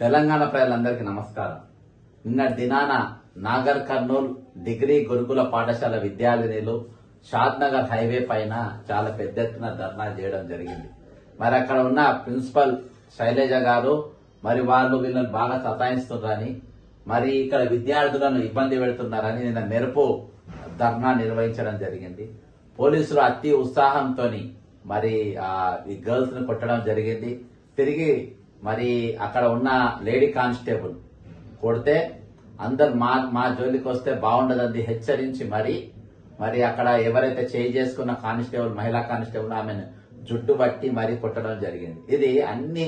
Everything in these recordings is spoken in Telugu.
తెలంగాణ ప్రజలందరికీ నమస్కారం. నిన్న దినాన నాగర్ కర్నూల్ డిగ్రీ గురుకుల పాఠశాల విద్యార్థినిలు షాద్ నగర్ హైవే పైన చాలా పెద్ద ఎత్తున ధర్నా చేయడం జరిగింది. మరి అక్కడ ఉన్న ప్రిన్సిపల్ శైలజ గారు మరి వాళ్ళు వీళ్ళని బాగా సతాయిస్తున్నారని మరి ఇక్కడ విద్యార్థులను ఇబ్బంది పెడుతున్నారని నిన్న మెరుపు ధర్నా నిర్వహించడం జరిగింది. పోలీసులు అతి ఉత్సాహంతో మరి ఈ గర్ల్స్ని కొట్టడం జరిగింది. తిరిగి మరి అక్కడ ఉన్న లేడీ కానిస్టేబుల్ కొడితే అందరు మా మా జోలికి వస్తే బాగుండదని హెచ్చరించి మరి మరి అక్కడ ఎవరైతే చేయి చేసుకున్న కానిస్టేబుల్ మహిళా కానిస్టేబుల్ ఆమెను జుట్టు బట్టి మరి కొట్టడం జరిగింది. ఇది అన్ని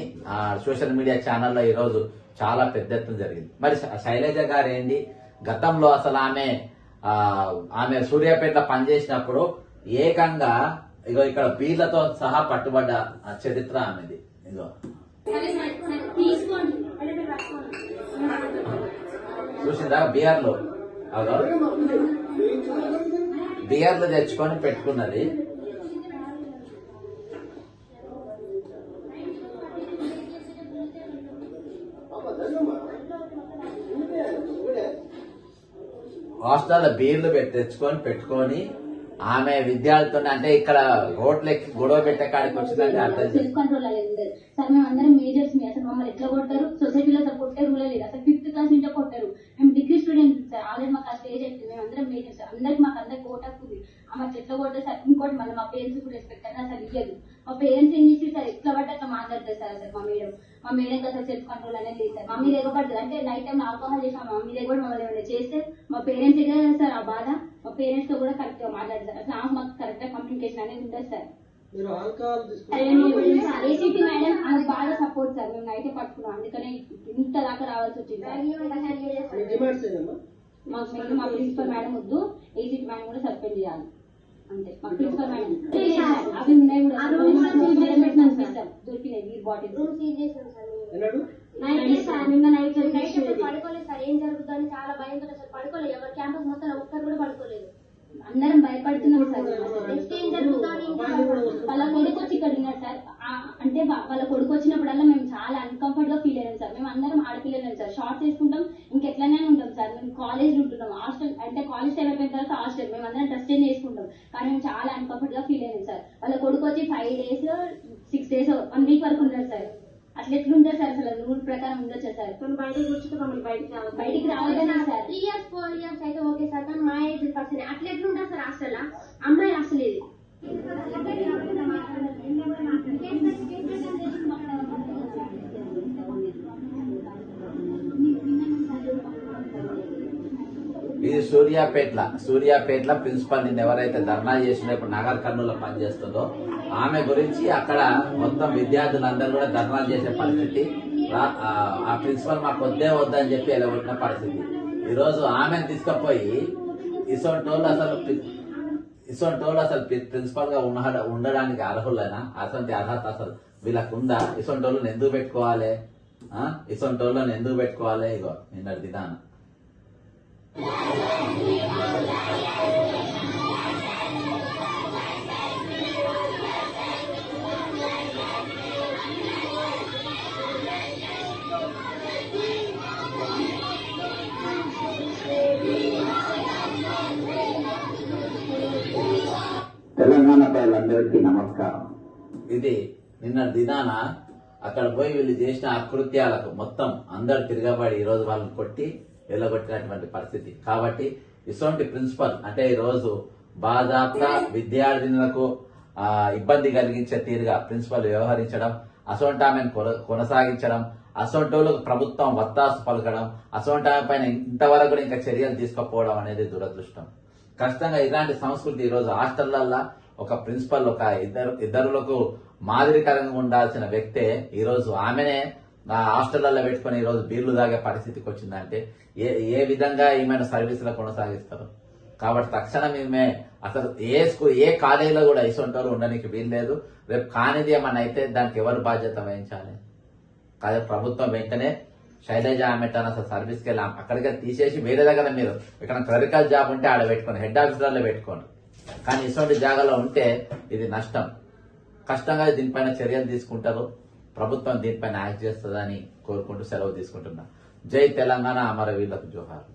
సోషల్ మీడియా ఛానల్లో ఈరోజు చాలా పెద్ద ఎత్తున జరిగింది. మరి శైలజ గారు ఏంటి గతంలో అసలు ఆమె ఆమె సూర్యాపేట పనిచేసినప్పుడు ఏకంగా ఇగో ఇక్కడ బీర్లతో సహా పట్టుబడ్డ చరిత్ర ఆమెది. ఇగో చూసిందా? బీఆర్లో. అదో బీఆర్లు తెచ్చుకొని పెట్టుకున్నది. హాస్టల్లో బీర్లు పెట్టి తెచ్చుకొని పెట్టుకొని ఆమె విద్యార్థులతో అంటే ఇక్కడ రోడ్లు ఎక్కి గొడవ పెట్టే కాడికి వచ్చిందంటే అర్థం సార్ మేము అందరం మేజర్స్ మీ అసలు మమ్మల్ని ఎట్లా కొడతారు? సొసైటీలో అసలు కొట్టే రూలే లేదు. అసలు ఫిఫ్త్ క్లాస్ నుంచే కొట్టారు. మేము డిగ్రీ స్టూడెంట్స్ సార్. ఆల్రెడీ మాకు ఆ స్టేజ్ అయిపోయింది మేము అందరం మేజర్స్ అందరికి మాకు అందరికి ఓటాకు ఉంది. ఆమె ఎట్లా కొట్టే సార్? ఇంకోటి మళ్ళీ మా పేరెంట్స్ కూడా రెస్పెక్ట్ అసలు ఇయ్యదు. మా పేరెంట్స్ ఏం చేసి సార్ ఎట్లా పడితే అట్లా మాట్లాడతారు సార్ అసలు మా మేడం. మా మేడం అసలు సెల్ఫ్ కంట్రోల్ అనేది లేదు సార్. మా మీద ఎగబడ్డది అంటే నైట్ టైం ఆల్కహాల్ చేసాం మా మీద కూడా మమ్మల్ని ఏమైనా చేస్తే మా పేరెంట్స్ కదా సార్ ఆ బాధ? మా పేరెంట్స్తో కూడా కరెక్ట్గా మాట్లాడతారు. అసలు ఆమె మాకు కరెక్ట్గా కమ్యూనికేషన్ అనేది ఉండదు సార్. మేడం బాగా సపోర్ట్ సార్. మేము నైట్ పట్టుకున్నాం. అందుకనే ఇంత దాకా రావాల్సి వచ్చింది మాకు మా ప్రిన్సిపల్ మేడం వద్దు. ఏసీపీ మేడం కూడా సస్పెండ్ చేయాలి. అవి ఉన్నాయి కూడా. సార్. దొరికినాయి బాటిల్. సార్ సార్ పడుకోలేదు సార్. ఏం జరుగుతుందని చాలా భయంతో అసలు పడుకోలేదు. ఎవరు క్యాంపస్ మొత్తం ఒక్కరు కూడా పడుకోలేదు. అందరం భయపడుతున్నాం సార్. వాళ్ళ కొడుకు వచ్చి ఇక్కడ ఉన్నాడు సార్. అంటే వాళ్ళ కొడుకు వచ్చినప్పుడల్లా మేము చాలా అన్కంఫర్ట్గా ఫీల్ అయ్యాం సార్. మేము అందరం కాలేజ్ ఉంటున్నాం. హాస్టల్ అంటే కాలేజ్ టైం అయిపోయిన తర్వాత హాస్టల్ మేము అందరం డ్రెస్ చేంజ్ చేసుకుంటాం. కానీ మేము చాలా అన్కంఫర్ట్గా ఫీల్ అయ్యాం సార్. వాళ్ళ కొడుకు వచ్చి five days six days one week వరకు ఉన్నారు సార్. అట్లా ఎట్లుంటారు సార్ అసలు? రూల్ ప్రకారం ఉండొచ్చా సార్? మేము బయటకు కూర్చుంటే మమ్మల్ని బయటకు రావద్దు. బయటికి రావద్దనే sir. Three years four years అయితే ఓకే సార్. కానీ మా ఏజ్ పర్సన్. అట్లా ఎట్లుంటారు సార్ హాస్టల్ ఇది సూర్యాపేట్ల. సూర్యాపేట్ల ప్రిన్సిపల్ నిన్న ఎవరైతే ధర్నా చేసిన ఇప్పుడు నగర్ కర్నూలు పనిచేస్తుందో ఆమె గురించి అక్కడ మొత్తం విద్యార్థులందరూ కూడా ధర్నా చేసే పరిస్థితి. ఆ ప్రిన్సిపల్ మాకు వద్దే వద్దని చెప్పి ఎలగొట్టిన పరిస్థితి. ఈరోజు ఆమెను తీసుకుపోయి ఇసోంటోళ్ళు అసలు ఇసోంటోళ్ళు అసలు ప్రిన్సిపల్గా ప్రిన్సిపల్గా ఉన్న ఉండడానికి అర్హులైనా? అసలు అర్హత అసలు వీళ్ళకు ఉందా ఇసొంటి ఎందుకు పెట్టుకోవాలి? ఇసోంటోళ్ళని ఎందుకు పెట్టుకోవాలి? ఇగో నిన్నటి విధానం తెలంగాణ ప్రజలందరికీ నమస్కారం. ఇది నిన్న దినాన అక్కడ పోయి వీళ్ళు చేసిన అకృత్యాలకు మొత్తం అందరు తిరగబడి ఈ రోజు వాళ్ళని కొట్టి వెళ్ళగొట్టినటువంటి పరిస్థితి. కాబట్టి ఇటువంటి ప్రిన్సిపల్ అంటే ఈరోజు రోజు బాధాప్త విద్యార్థినులకు ఇబ్బంది కలిగించే తీరుగా ప్రిన్సిపల్ వ్యవహరించడం అసొంటి ఆమెను కొన- కొనసాగించడం అసోంటోళ్ళకు ప్రభుత్వం వత్తాసు పలకడం అసొంటి ఆమె పైన ఇంతవరకు కూడా ఇంకా చర్యలు తీసుకోకపోవడం అనేది దురదృష్టం. ఖచ్చితంగా ఇలాంటి సంస్కృతి ఈ రోజు హాస్టళ్ళల్లో ఒక ప్రిన్సిపల్ ఒక ఇద్దరు ఇద్దరులకు మాదిరికరంగా ఉండాల్సిన వ్యక్తే ఈరోజు ఆమెనే. నా హాస్టళ్ళలో పెట్టుకుని ఈరోజు బీర్లు తాగే పరిస్థితికి వచ్చిందంటే ఏ ఏ విధంగా ఈమెను సర్వీసులు కొనసాగిస్తారు? కాబట్టి తక్షణం ఈమె అసలు ఏ స్కూల్ ఏ కాలేజీలో కూడా ఇసుంటారు ఉండడానికి వీల్లేదు. రేపు కానిది ఏమన్నా అయితే దానికి ఎవరు బాధ్యత వహించాలి? కాదు ప్రభుత్వం వెంటనే శైలజ ఆమెటాన్ అసలు సర్వీస్కి వెళ్ళాం అక్కడికి తీసేసి వేరే దగ్గర మీరు ఇక్కడ క్లరికల్ జాబ్ ఉంటే ఆడ పెట్టుకోండి హెడ్ ఆఫీసర్లో పెట్టుకోండి. కానీ ఇటువంటి జాగాలో ఉంటే ఇది నష్టం. కష్టంగా దీనిపైన చర్యలు తీసుకుంటారు. ప్రభుత్వం దీనిపైన యాక్ట్ చేస్తుందని కోరుకుంటూ సెలవు తీసుకుంటున్నా. జై తెలంగాణ అమరవీరులకు జోహార్